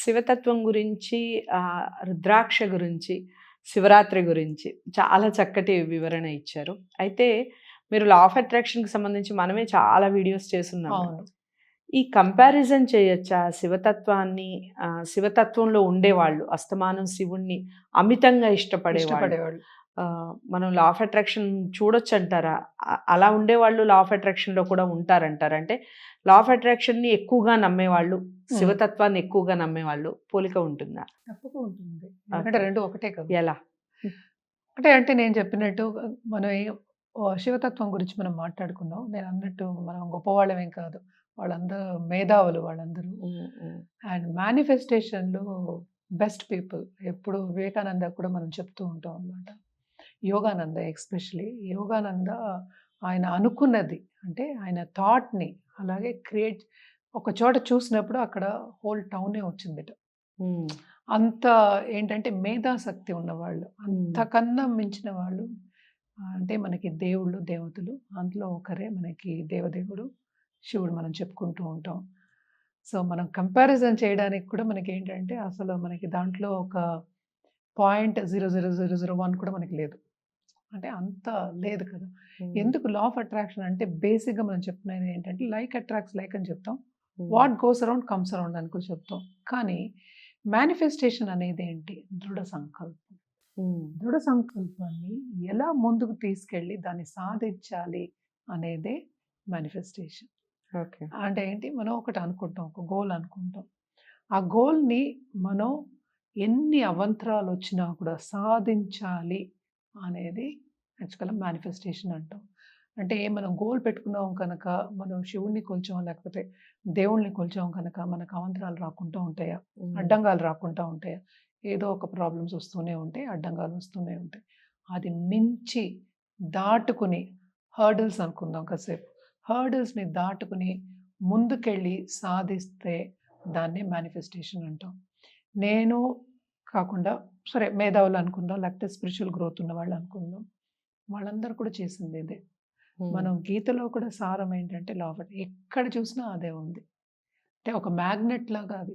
శివతత్వం గురించి రుద్రాక్ష గురించి, శివరాత్రి గురించి చాలా చక్కటి వివరణ ఇచ్చారు. అయితే మీరు లా ఆఫ్ అట్రాక్షన్‌కి సంబంధించి మనమే చాలా వీడియోస్ చేసున్నాము. అవును. ఈ కంపారిజన్ చేయొచ్చా? శివతత్వాన్ని శివతత్వంలో ఉండేవాళ్ళు అస్తమానం శివుడిని అమితంగా ఇష్టపడేవాళ్ళు. మనం లా ఆఫ్ అట్రాక్షన్ చూడొచ్చంటారా? అ అలా ఉండేవాళ్ళు లా ఆఫ్ అట్రాక్షన్‌లో కూడా ఉంటారంటారా? అంటే లా ఆఫ్ అట్రాక్షన్‌ని ఎక్కువగా నమ్మేవాళ్ళు, శివతత్వాన్ని ఎక్కువగా నమ్మేవాళ్ళు పోలిక ఉంటుందా? ఉంటుంది. ఓకే. 2 ఒకటే కదా! ఎలా? ఒకటే అంటే నేను చెప్పినట్టు మనం శివతత్వం గురించి మనం మాట్లాడుకున్నాం. నేను అన్నట్టు మనం గొప్పవాళ్ళమేం కాదు. వాళ్ళందరూ మేధావులు వాళ్ళందరూ. అండ్ మేనిఫెస్టేషన్‌లో బెస్ట్ పీపుల్. ఎప్పుడు వివేకానంద కూడా మనం చెప్తూ ఉంటాం అన్నమాట. యోగానంద ఎస్పెషల్లీ యోగానంద ఆయన అనుకున్నది అంటే ఆయన థాట్‌ని అలాగే క్రియేట్ ఒక చోట చూసినప్పుడు అక్కడ హోల్ టౌనే వచ్చిందిట. అంత ఏంటంటే మేధాశక్తి ఉన్నవాళ్ళు. అంతకన్నా మించిన వాళ్ళు అంటే మనకి దేవుళ్ళు, దేవతలు అందులో ఒకరే మనకి దేవదేవుడు, శివుడు మనం చెప్పుకుంటూ ఉంటాం. సో, మనం కంపారిజన్ చేయడానికి కూడా మనకేంటంటే అసలు మనకి దాంట్లో ఒక పాయింట్ 00001 కూడా మనకి లేదు. అంటే అంత లేదు కదా! ఎందుకు లా ఆఫ్ అట్రాక్షన్ అంటే బేసిక్‌గా మనం చెప్పుకునేది ఏంటంటే లైక్ అట్రాక్ట్స్ లైక్ అని చెప్తాం. What goes around comes around అని కూడా చెప్తాం. కానీ మేనిఫెస్టేషన్ అనేది ఏంటి? దృఢ సంకల్పం. దృఢ సంకల్పాన్ని ఎలా ముందుకు తీసుకెళ్ళి దాన్ని సాధించాలి అనేదే మేనిఫెస్టేషన్. ఓకే. అంటే ఏంటి? మనం ఒకటి అనుకుంటాం. ఒక గోల్ అనుకుంటాం. ఆ గోల్‌ని మనం ఎన్ని అవాంతరాలొచ్చినా కూడా సాధించాలి అనేది యాక్చువల్‌గా మేనిఫెస్టేషన్ అంటాం. అంటే మనం గోల్ పెట్టుకున్నాం కనుక మనం శివుడిని కొలిచాం లేకపోతే దేవుడిని కొలిచాం కనుక మనకు అవాంతరాలు రాకుండా ఉంటాయా? అడ్డంగాలు రాకుండా ఉంటాయా? ఏదో ఒక ప్రాబ్లమ్స్ వస్తూనే ఉంటాయి. అడ్డంగాలు వస్తూనే ఉంటాయి. అది మించి దాటుకుని హర్డిల్స్ అనుకుందాం కాసేపు. హర్డిల్స్‌ని దాటుకుని ముందుకెళ్ళి సాధిస్తే దాన్నే మేనిఫెస్టేషన్ అంటాం. నేను కాకుండా సరే మేధావులు అనుకుందాం లేకపోతే స్పిరిచ్యువల్ గ్రోత్ ఉన్నవాళ్ళు అనుకుందాం. వాళ్ళందరూ కూడా చేసింది ఇదే. మనం గీతలో కూడా సారం ఏంటంటే లా ఆఫ్ ఎక్కడ చూసినా అదే ఉంది. అంటే ఒక మ్యాగ్నెట్ లాగా అది.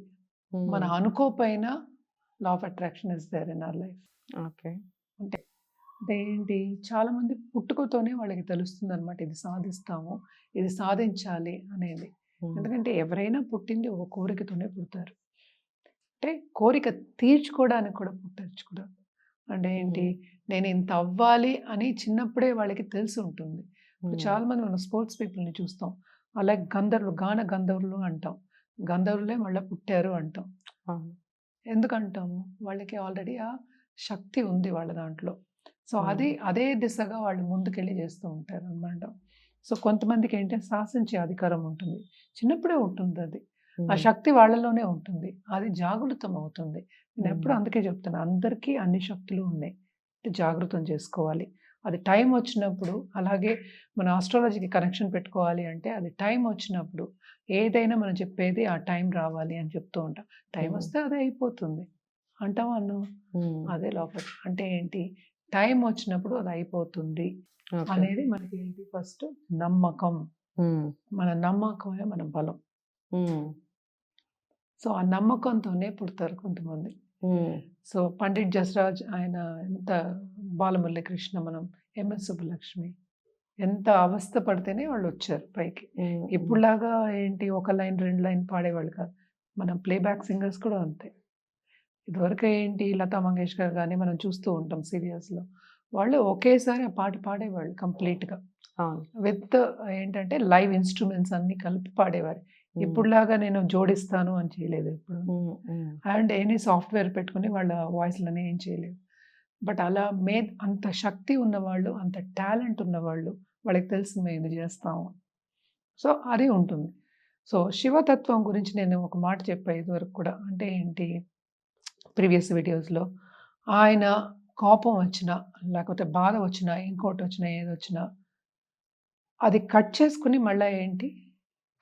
మనం hmm. అనుకోకపోయినా law of attraction is there in our life. Okay. అంటే అంటే ఏంటి? చాలామంది పుట్టుకతోనే వాళ్ళకి తెలుస్తుందనమాట. ఇది సాధిస్తాము. ఇది సాధించాలి అనేది. ఎందుకంటే ఎవరైనా పుట్టింది ఒక కోరికతోనే పుడతారు. అంటే కోరిక తీర్చుకోవడానికి కూడా పుట్టొచ్చు కూడా. అంటే ఏంటి? నేను ఇంత అవ్వాలి అని చిన్నప్పుడే వాళ్ళకి తెలిసి ఉంటుంది. ఇప్పుడు. చాలామంది మనం స్పోర్ట్స్ పీపుల్‌ని చూస్తాం. అలాగే గంధర్వులు, గాన గంధర్వులు అంటాం. గంధర్వులే మళ్ళా పుట్టారు అంటాం. ఎందుకంటాము? వాళ్ళకి ఆల్రెడీ ఆ శక్తి ఉంది వాళ్ళ దాంట్లో. సో. అది అదే దిశగా వాళ్ళు ముందుకెళ్ళి చేస్తూ ఉంటారనమాట. సో, కొంతమందికి ఏంటంటే శాసించే అధికారం ఉంటుంది. చిన్నప్పుడే ఉంటుందది. ఆ. శక్తి వాళ్ళలోనే ఉంటుంది. అది జాగృతం అవుతుంది. నేనెప్పుడు హ్మ్. అందుకే చెప్తాను. అందరికీ అన్ని శక్తులు ఉన్నాయి. జాగృతం చేసుకోవాలి. అది టైం వచ్చినప్పుడు అలాగే మన ఆస్ట్రాలజీకి కనెక్షన్ పెట్టుకోవాలి అంటే అది టైం వచ్చినప్పుడు ఏదైనా మనం చెప్పేది ఆ టైం రావాలి అని చెప్తూ ఉంటాం. టైం. వస్తే అదే అయిపోతుంది. అంటావా అన్నావా? హ్మ్. అదే లోపల. అంటే ఏంటి? టైం వచ్చినప్పుడు అది అయిపోతుంది. అనేది మనకి ఏంటి ఫస్ట్ నమ్మకం. మన నమ్మకమే మన బలం. సో, ఆ నమ్మకంతోనే పుడతారు కొంతమంది. సో, పండిట్ జస్రాజ్ ఆయన ఎంత బాలమురళి కృష్ణ మనం ఎంఎస్ సుబ్బలక్ష్మి ఎంత అవస్థ పడితేనే వాళ్ళొచ్చారు పైకి. హ్మ్. హ్మ్. ఇప్పుడులాగా ఏంటి ఒక లైన్, 2 లైన్ పాడేవాళ్ళు కాదు. మనం ప్లేబ్యాక్ సింగర్స్ కూడా అంతే. ఇదివరకు ఏంటి లతా మంగేష్కర్ గాని మనం చూస్తూ ఉంటాం సీరియల్స్‌లో. వాళ్ళు ఒకేసారి ఆ పాట పాడేవాళ్ళు కంప్లీట్‌గా. విత్ ఏంటంటే లైవ్ ఇన్‌స్ట్రుమెంట్స్ అన్నీ కలిపి పాడేవారు. ఇప్పుడులాగా నేను జోడిస్తాను అని చేయలేదు. హ్మ్. అండ్ ఎనీ సాఫ్ట్‌వేర్ పెట్టుకొని వాళ్ళ వాయిస్‌లని ఏం చేయలేదు. బట్ అలా మే అంత శక్తి ఉన్నవాళ్ళు, అంత టాలెంట్ ఉన్నవాళ్ళు వాళ్ళకి తెలిసింది మేము ఇది చేస్తాము. సో, అది ఉంటుంది. సో, శివతత్వం గురించి నేను ఒక మాట చెప్పా ఇదివరకు కూడా. అంటే ఏంటి? ప్రీవియస్ వీడియోస్‌లో ఆయన కోపం వచ్చినా, లేకపోతే బాధ వచ్చినా, ఇంకోటొచ్చినా, ఏదొచ్చినా అది కట్ చేసుకొని మళ్ళా ఏంటి?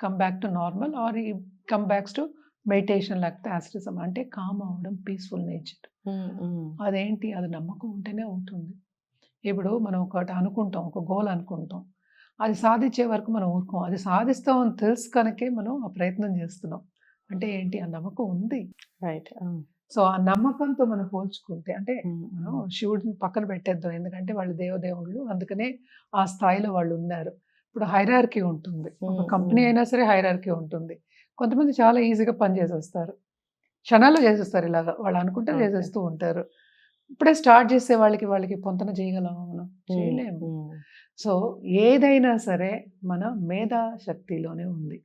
Come back to normal or ఈ కమ్ బ్యాక్స్ టు మెడిటేషన్ లేకపోతే యాస్టిజం అంటే కామ్ అవ్వడం, పీస్‌ఫుల్ నేచర్. హ్మ్. హ్మ్. అదేంటి? అది నమ్మకం ఉంటేనే అవుతుంది. ఇప్పుడు మనం ఒకటి అనుకుంటాం. ఒక గోల్ అనుకుంటాం. అది సాధించే వరకు మనం ఊరుకోం. అది సాధిస్తామని తెలుసు కనుకే మనం ఆ ప్రయత్నం చేస్తున్నాం. అంటే ఏంటి ఆ నమ్మకం ఉంది రైట్ సో ఆ నమ్మకంతో మనం పోల్చుకుంటే అంటే మనం శివుడిని పక్కన పెట్టేద్దాం ఎందుకంటే వాళ్ళు దేవదేవుళ్ళు అందుకనే ఆ స్థాయిలో వాళ్ళు ఉన్నారు ఇప్పుడు హైరార్కీ ఉంటుంది. ఒక కంపెనీ. అయినా సరే హైరార్కీ ఉంటుంది. కొంతమంది చాలా ఈజీగా పని చేసేస్తారు. క్షణాల్లో చేసేస్తారు ఇలాగా. వాళ్ళు అనుకుంటే. చేసేస్తూ ఉంటారు. ఇప్పుడే స్టార్ట్ చేసే వాళ్ళకి వాళ్ళకి పొంతన చేయగలమా మనం? చేయలేము. సో ఏదైనా సరే మన మేధా శక్తిలోనే ఉంది.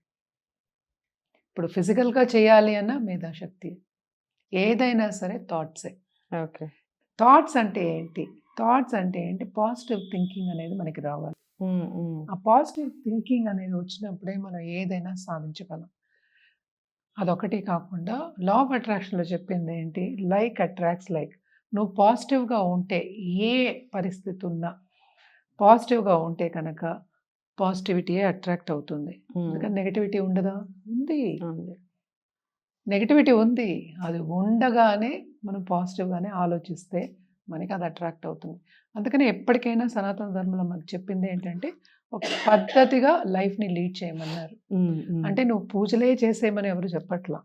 ఇప్పుడు ఫిజికల్గా చేయాలి అన్న మేధాశక్తి. ఏదైనా సరే థాట్సే ఓకే. థాట్స్ అంటే ఏంటి? థాట్స్ అంటే ఏంటి? పాజిటివ్ థింకింగ్ అనేది మనకి రావాలి. ఆ పాజిటివ్ థింకింగ్ అనేది వచ్చినప్పుడే మనం ఏదైనా సాధించగలం. అదొకటి కాకుండా లా ఆఫ్ అట్రాక్షన్లో చెప్పింది ఏంటి? Like attracts like. నువ్వు పాజిటివ్గా ఉంటే ఏ పరిస్థితి ఉన్నా పాజిటివ్గా ఉంటే కనుక పాజిటివిటీయే అట్రాక్ట్ అవుతుంది. అందుకని నెగటివిటీ ఉండదా? ఉంది. నెగటివిటీ ఉంది. అది ఉండగానే మనం పాజిటివ్గానే ఆలోచిస్తే మనకి అది అట్రాక్ట్ అవుతుంది. అందుకని ఎప్పటికైనా సనాతన ధర్మంలో మనకు చెప్పింది ఏంటంటే ఒక పద్ధతిగా లైఫ్ని లీడ్ చేయమన్నారు. అంటే నువ్వు పూజలే చేసేయమని ఎవరు చెప్పట్లా.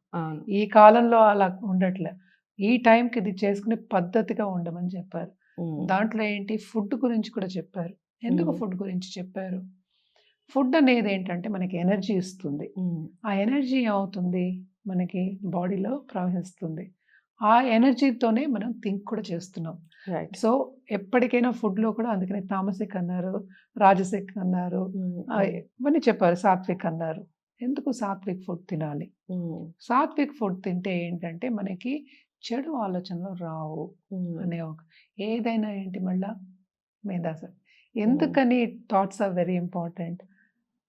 ఈ కాలంలో అలా ఉండట్లే. ఈ టైంకి ఇది చేసుకునే పద్ధతిగా ఉండమని చెప్పారు. దాంట్లో ఏంటి? ఫుడ్ గురించి కూడా చెప్పారు. ఎందుకు. ఫుడ్ గురించి చెప్పారు? ఫుడ్ అనేది ఏంటంటే మనకి ఎనర్జీ ఇస్తుంది. ఆ ఎనర్జీ ఏమవుతుంది? మనకి బాడీలో ప్రవహిస్తుంది. ఆ ఎనర్జీతోనే మనం థింక్ కూడా చేస్తున్నాం. రైట్. సో ఎప్పటికైనా ఫుడ్లో కూడా అందుకనే తామసిక్ అన్నారు రాజసిక్ అన్నారు ఇవన్నీ చెప్పారు సాత్విక్ అన్నారు. ఎందుకు సాత్విక్ ఫుడ్ తినాలి? సాత్విక్ ఫుడ్ తింటే ఏంటంటే మనకి చెడు ఆలోచనలు రావు అనే ఒక ఏదైనా ఏంటి మళ్ళా? మేధాస ఎందుకని థాట్స్ ఆర్ వెరీ ఇంపార్టెంట్?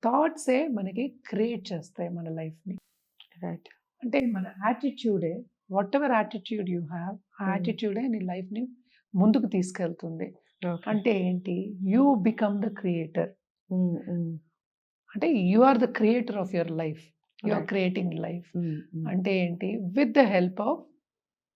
థాట్సే మనకి క్రియేట్ చేస్తాయి మన లైఫ్ని. రైట్. అంటే మన యాటిట్యూడే whatever attitude you have ఆ Hmm. యాటిట్యూడే నీ లైఫ్ని ముందుకు తీసుకెళ్తుంది. అంటే ఏంటి? యూ బికమ్ ద క్రియేటర్ అంటే you are the creator of your life you are. Creating life అంటే ఏంటి? With the help of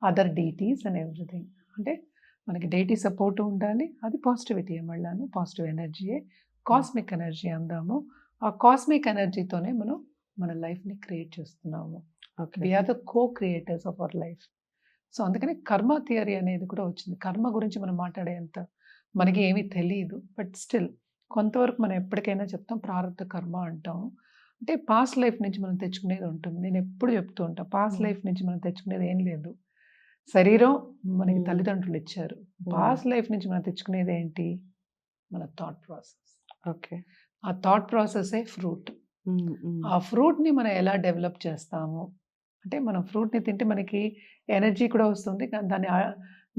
other deities and everything అంటే మనకి డేటీ సపోర్ట్ ఉండాలి. అది పాజిటివిటీ మళ్ళాను. పాజిటివ్ ఎనర్జీయే కాస్మిక్ ఎనర్జీ అందాము. ఆ కాస్మిక్ ఎనర్జీతోనే మనం మన లైఫ్ని క్రియేట్ చేస్తున్నాము. Okay. We are the co creators of our life so అందుకని కర్మ థియరీ అనేది కూడా వచ్చింది. కర్మ గురించి మనం మాట్లాడేంత మనకి ఏమీ తెలియదు బట్ స్టిల్ కొంతవరకు మనం ఎప్పటికైనా చెప్తాం ప్రారంభ కర్మ అంటాం. అంటే పాస్ట్ లైఫ్ నుంచి మనం తెచ్చుకునేది ఉంటుంది. నేను ఎప్పుడు చెప్తూ ఉంటాను పాస్ట్. లైఫ్ నుంచి మనం తెచ్చుకునేది ఏం లేదు. శరీరం మనకి. తల్లిదండ్రులు ఇచ్చారు. పాస్ట్ లైఫ్ నుంచి మనం తెచ్చుకునేది ఏంటి? మన థాట్ ప్రాసెస్ ఓకే. ఆ థాట్ ప్రాసెసే ఫ్రూట్ ఆ ఫ్రూట్ని మనం ఎలా డెవలప్ చేస్తాము? అంటే మనం ఫ్రూట్ని తింటే మనకి ఎనర్జీ కూడా వస్తుంది. కానీ దాన్ని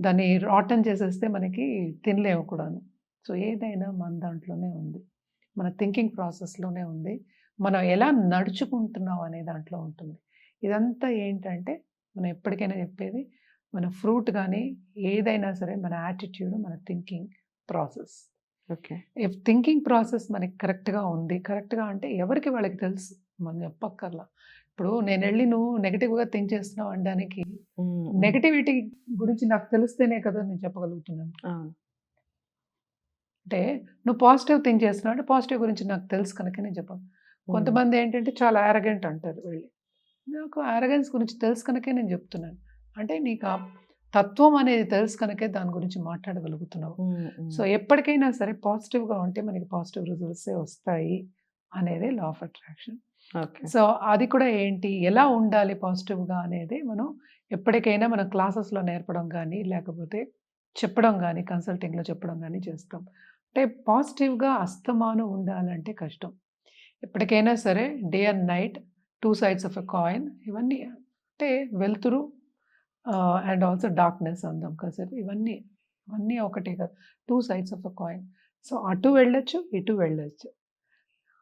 దాన్ని రాటన్ చేసేస్తే మనకి తినలేము కూడాను. సో ఏదైనా మన దాంట్లోనే ఉంది. మన థింకింగ్ ప్రాసెస్లోనే ఉంది. మనం ఎలా నడుచుకుంటున్నాం అనే దాంట్లో ఉంటుంది. ఇదంతా ఏంటంటే మనం ఎప్పటికైనా చెప్పేది మన ఫ్రూట్ కానీ ఏదైనా సరే మన యాటిట్యూడ్ మన thinking process. Okay. If thinking process మనకి కరెక్ట్గా ఉంది కరెక్ట్గా అంటే ఎవరికి వాళ్ళకి తెలుసు? మనం చెప్పక్కర్లా. ఇప్పుడు నేను వెళ్ళి నువ్వు నెగిటివ్గా థింక్ చేస్తున్నావు అనడానికి నెగిటివిటీ గురించి నాకు తెలిస్తేనే కదా నేను చెప్పగలుగుతున్నాను. అంటే నువ్వు పాజిటివ్ థింక్ చేస్తున్నావు అంటే పాజిటివ్ గురించి నాకు తెలుసు కనుక నేను చెప్పాను. కొంతమంది ఏంటంటే చాలా అరగెంట్ అంటారు వెళ్ళి. నాకు అరగెన్స్ గురించి తెలుసు కనుకే నేను చెప్తున్నాను. అంటే నీకు ఆ తత్వం అనేది తెలుసు కనుకే దాని గురించి మాట్లాడగలుగుతున్నావు. సో ఎప్పటికైనా సరే పాజిటివ్గా ఉంటే మనకి పాజిటివ్ రిజల్ట్సే వస్తాయి అనేది law of attraction okay. So అది కూడా ఏంటి? ఎలా ఉండాలి పాజిటివ్గా అనేది మనం ఎప్పటికైనా మనం క్లాసెస్లో నేర్పడం కానీ లేకపోతే చెప్పడం కానీ కన్సల్టింగ్లో చెప్పడం కానీ చేస్తాం. అంటే పాజిటివ్గా అస్తమానం ఉండాలంటే కష్టం. ఎప్పటికైనా సరే day and night two sides of a coin ఇవన్నీ అంటే వెలుతురు అండ్ ఆల్సో డార్క్నెస్ అందాం కాసేపు ఇవన్నీ ఇవన్నీ ఒకటే కదా. Two sides of a coin so అటు వెళ్ళొచ్చు ఇటు వెళ్ళొచ్చు.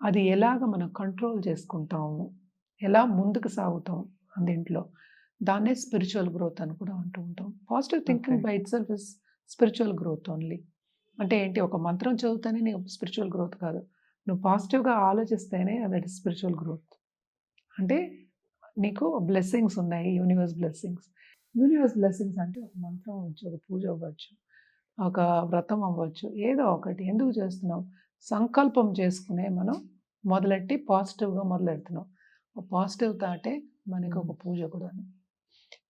అది ఎలాగ మనం కంట్రోల్ చేసుకుంటాము ఎలా ముందుకు సాగుతాం దీంట్లో దాన్నే స్పిరిచువల్ గ్రోత్ అని కూడా అంటూ ఉంటాం. Positive thinking. By itself is spiritual growth only అంటే ఏంటి ఒక మంత్రం చదువుతానే నీకు స్పిరిచువల్ గ్రోత్ కాదు. నువ్వు పాజిటివ్గా ఆలోచిస్తేనే ఇస్ స్పిరిచువల్ గ్రోత్ అంటే నీకు బ్లెస్సింగ్స్ ఉన్నాయి యూనివర్స్ బ్లెస్సింగ్స్ యూనివర్స్ బ్లెస్సింగ్స్ అంటే ఒక మంత్రం అవ్వచ్చు ఒక పూజ అవ్వచ్చు ఒక వ్రతం అవ్వచ్చు ఏదో ఒకటి. ఎందుకు చేస్తున్నాం సంకల్పం చేసుకునే మనం మొదలెట్టి పాజిటివ్గా మొదలెడుతున్నాం. పాజిటివ్ థాటే మనకి ఒక. పూజ కూడా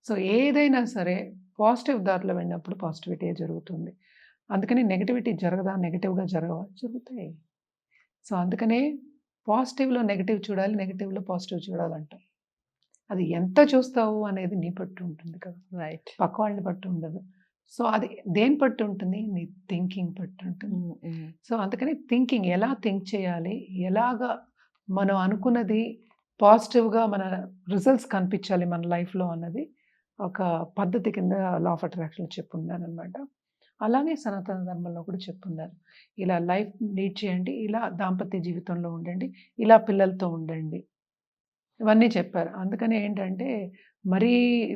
సో ఏదైనా సరే పాజిటివ్ దారిలో వెళ్ళినప్పుడు పాజిటివిటీ జరుగుతుంది. అందుకని నెగిటివిటీ జరగదా? నెగిటివ్గా జరగవా? జరుగుతాయి. సో అందుకనే పాజిటివ్లో నెగిటివ్ చూడాలి నెగిటివ్లో పాజిటివ్ చూడాలంట. అది ఎంత చూస్తావు అనేది నీ పట్టు ఉంటుంది కదా. రైట్ పక్క వాళ్ళని పట్టు ఉండదు. సో అది దేని పట్టు ఉంటుంది? నీ థింకింగ్ పట్టు ఉంటుంది. సో అందుకని థింకింగ్ ఎలా థింక్ చేయాలి? ఎలాగా మనం అనుకున్నది పాజిటివ్గా మన రిజల్ట్స్ కనిపించాలి మన లైఫ్లో అన్నది ఒక పద్ధతి కింద లా ఆఫ్ అట్రాక్షన్ చెప్పున్నాను అనమాట అలానే సనాతన ధర్మంలో కూడా చెప్పున్నారు. ఇలా లైఫ్ లీడ్ చేయండి ఇలా దాంపత్య జీవితంలో ఉండండి ఇలా పిల్లలతో ఉండండి. ఇవన్నీ చెప్పారు. అందుకని ఏంటంటే మరీ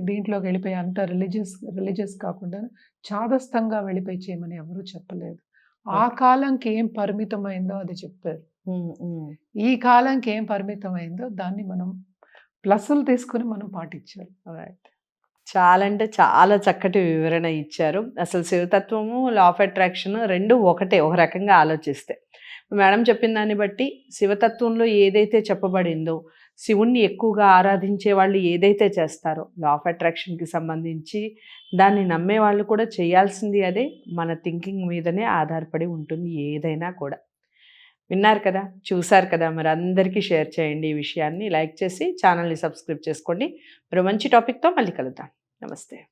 దీంట్లోకి వెళ్ళిపోయి అంత రిలీజియస్ రిలీజియస్ కాకుండా చాదస్తంగా వెళ్ళిపోయి చేయమని ఎవరూ చెప్పలేదు. ఆ కాలంకి ఏం పరిమితమైందో అది చెప్పారు. ఈ కాలంకి ఏం పరిమితమైందో దాన్ని మనం ప్లస్లు తీసుకుని మనం పాటించాలి. రైట్ చాలా అంటే చాలా చక్కటి వివరణ ఇచ్చారు. అసలు శివతత్వము లా ఆఫ్ అట్రాక్షన్ రెండు ఒకటే ఒక రకంగా ఆలోచిస్తే. మేడం చెప్పిన దాన్ని బట్టి శివతత్వంలో ఏదైతే చెప్పబడిందో శివుణ్ణి ఎక్కువగా ఆరాధించే వాళ్ళు ఏదైతే చేస్తారో లా ఆఫ్ అట్రాక్షన్కి సంబంధించి దాన్ని నమ్మే వాళ్ళు కూడా చేయాల్సింది అదే మన థింకింగ్ మీదనే ఆధారపడి ఉంటుంది ఏదైనా కూడా. విన్నారు కదా చూసారు కదా మరి అందరికీ షేర్ చేయండి ఈ విషయాన్ని. లైక్ చేసి ఛానల్ని సబ్స్క్రైబ్ చేసుకోండి. మరి మంచి టాపిక్తో మళ్ళీ కలుద్దాం. నమస్తే.